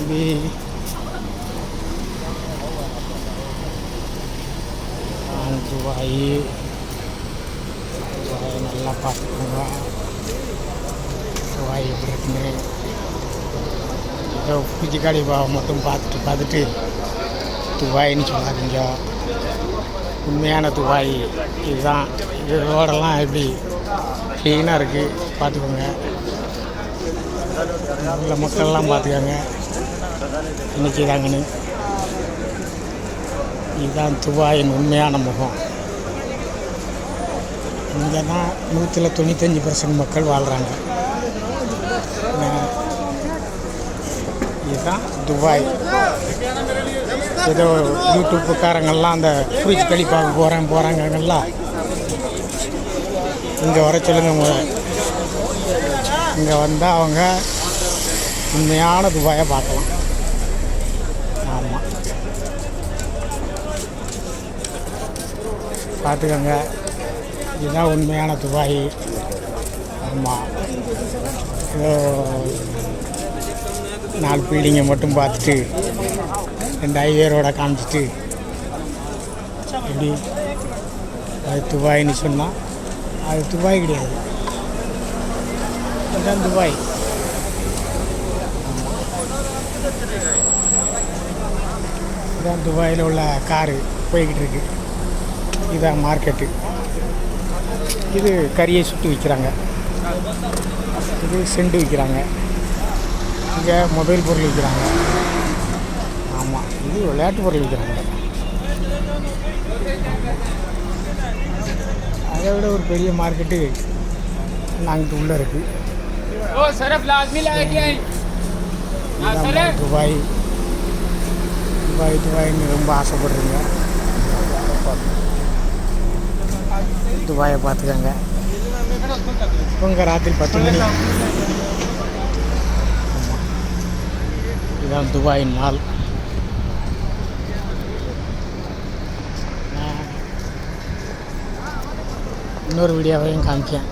தம்பி. ஆ, Dubai Dubai நல்லா பார்த்துக்கோங்க. துபாய் எப்படி இருக்குன்னு. ஏதோ புஜிக்காடி பாவம் மட்டும் பார்த்துட்டு பார்த்துட்டு துபாய்ன்னு சொல்லாதீங்க. உண்மையான துபாய். இதுதான். இது ரோடெல்லாம் எப்படி க்ளீனாக இருக்குது பார்த்துக்கோங்க. உள்ள மக்கள்லாம் பார்த்துக்கோங்க. என்ன செய்கிறாங்கன்னு இதுதான் துபாயின் உண்மையான முகம். இங்கே தான் நூற்றில் தொண்ணூத்தஞ்சு பர்சன்ட் மக்கள் வாழ்கிறாங்க இதுதான் துபாய். ஏதோ யூடியூப்புக்காரங்கள்லாம் அந்த ஃப்ரிட்ஜ் கழிப்பாக போகிறேன் போகிறாங்கலாம் இங்கே வர சொல்லுங்க முதல்ல இங்கே வந்தால் அவங்க உண்மையான துபாயை பார்க்கலாம். பார்த்துக்கோங்க. இதுதான் உண்மையான துபாய். ஆமாம் நாலு பில்டிங்கை மட்டும் பார்த்துட்டு ரெண்டு ஹைவேரோட காமிச்சிட்டு எப்படி? அது துபாய்னு சொன்னால் அது துபாய் கிடையாது. இதுதான் துபாய். இதுதான் துபாயில் உள்ள காரு போய்கிட்டு இருக்கு. இதுதான் மார்க்கெட்டு. இது கறியை சுட்டு விற்கிறாங்க இது செண்டு விற்கிறாங்க இங்கே மொபைல் பொருள் விற்கிறாங்க ஆமாம் இது விளையாட்டு பொருள் விற்கிறாங்க அதை விட ஒரு பெரிய மார்க்கெட்டு நாங்கிட்டு உள்ளே இருக்குது துபாய். துபாய் துபாய்னு ரொம்ப ஆசைப்படுறீங்க. துபாயை பார்த்துக்கங்க. உங்கள் ராத்திரி பத்து மணி. இதுதான் துபாயின் நாள். நான் இன்னொரு வீடியோவையும் காமிக்கேன்